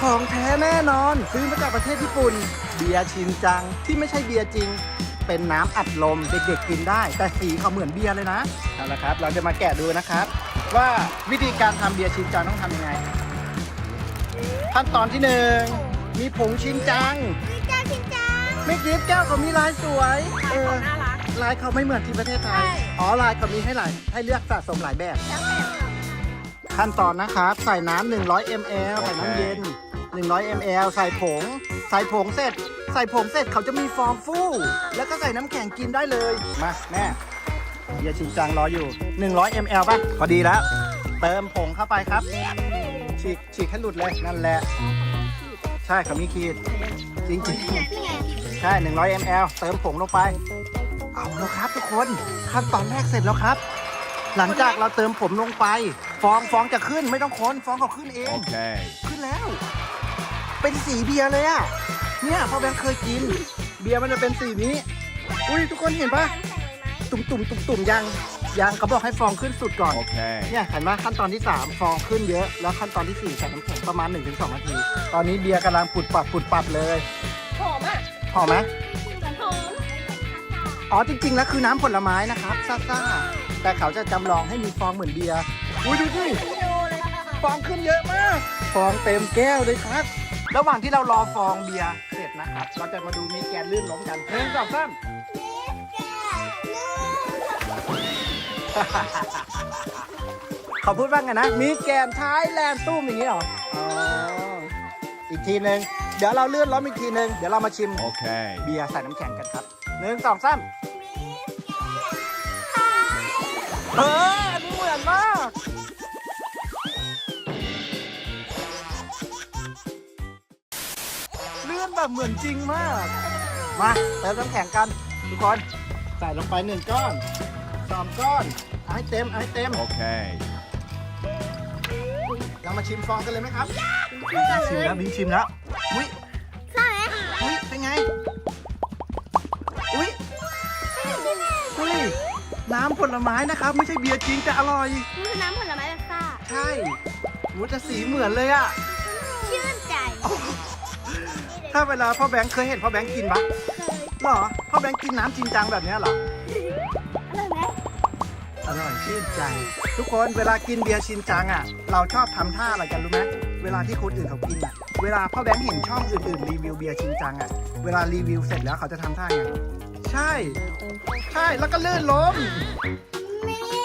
ของแท้แน่นอน ซื้อมาจากประเทศญี่ปุ่น เบียร์ชินจังที่ไม่ใช่เบียร์จริง เป็นน้ำอัดลมเด็กๆกินได้ แต่สีเขาเหมือนเบียร์เลยนะเอาละครับ เราจะมาแกะดูนะครับ ว่าวิธีการทำเบียร์ชินจังต้องทำยังไง ขั้นตอนที่หนึ่งมีผงชินจังชินจังชินจังไม่คิดแก้วเขามีลายสวยเออน่ารักลายเขาไม่เหมือนที่ประเทศไทยใช่อ๋อลายเขามีให้หลายให้เลือกสะสมหลายแบบแล้วแต่ ขั้นตอนนะครับ ใส่น้ำ100 ml ใส่น้ำเย็น 100 ml ใส่ผง ใส่ผงเสร็จ ใส่ผงเสร็จเขาจะมีฟองฟู่แล้วก็ใส่น้ำแข็งกินได้เลย มาแม่เบียร์ชินจังรออยู่ 100 ml ป่ะ พอดีแล้ว เติมผงเข้าไปครับ ฉีกฉีกให้หลุดเลยนั่นแหละ ใช่เขามีขีด จริงนี่ไงๆใช่ 100 ml เติมผงลงไป เอาแล้วครับทุกคน ขั้นตอนแรกเสร็จแล้วครับ หลังจากเราเติมผมลงไป ฟองฟองจะขึ้นไม่ต้องคนฟองเขาขึ้นเอง Okay. ขึ้นแล้ว เป็นสีเบียร์เลยอะเนี่ยพ่อแบงค์เคยกิน เบียร์มันจะเป็นสีนี้ อุ้ยทุกคนเห็นปะตุ่มตุ่มตุ่มตุ่มๆยังยังเขาบอกให้ฟองขึ้นสุดก่อน Okay. เนี่ยเห็นไหมขั้นตอนที่ 3 ฟองขึ้นเยอะ แล้วขั้นตอนที่4ใส่น้ำแข็งประมาณ 1-2นาที ตอนนี้เบียร์กำลังปุดปับปุดปับเลยหอมอะหอมไหมหอมอ๋อจริงๆแล้วคือน้ำผลไม้นะครับซ่าๆ แต่เขาจะจำลองให้มีฟองเหมือนเบียร์อุ้ยดูสิดูเลยฟองขึ้นเยอะมาก ฟองเต็มแก้วเลยครับ ระหว่างที่เรารอฟองเบียร์เสร็จนะครับ เราจะมาดูมีแกนลื่นล้มกันหนึ่งสองสามเขาพูดว่าไงนะ มีแกนท้ายแลนด์ตู้มอย่างนี้เหรออ๋ออีกทีหนึ่งเดี๋ยวเราเลื่อนล้อมอีกทีหนึ่งเดี๋ยวเรามาชิม Okay. เบียร์ใส่น้ำแข็งกันครับหนึ่งสองสาม เอออันนี้เหมือนมาก เลื่อนแบบเหมือนจริงมาก มาเติมน้ำแข็งกันทุกคนใส่ลงไปหนึ่งก้อนสองก้อนเอาให้เต็มเอาให้เต็ม Okay. เรามาชิมฟองกันเลยไหมครับชิมแล้วบิงชิมแล้ว อุ้ย น้ำผลไม้นะครับ ไม่ใช่เบียร์จริงแต่อร่อยมันคือน้ำผลไม้แบบซ่าใช่มูจะสีเหมือนเลยอะชื่นใจถ้าเวลาพ่อแบงค์เคยเห็นพ่อแบงค์กินปะเคยหรอพ่อแบงค์กินน้ำจริงจังแบบเนี้ยเหรออร่อยไหมอร่อยชื่นใจ ทุกคนเวลากินเบียร์ชินจังอะเราชอบทำท่าอะไรกันรู้ไหมเวลาที่คนอื่นเขากินอะเวลาพ่อแบงค์เห็นช่องอื่นๆรีวิวเบียร์ชินจังอะเวลารีวิวเสร็จแล้วเขาจะทำท่าไง ใช่ ใช่แล้วก็ลื่นล้ม ไม่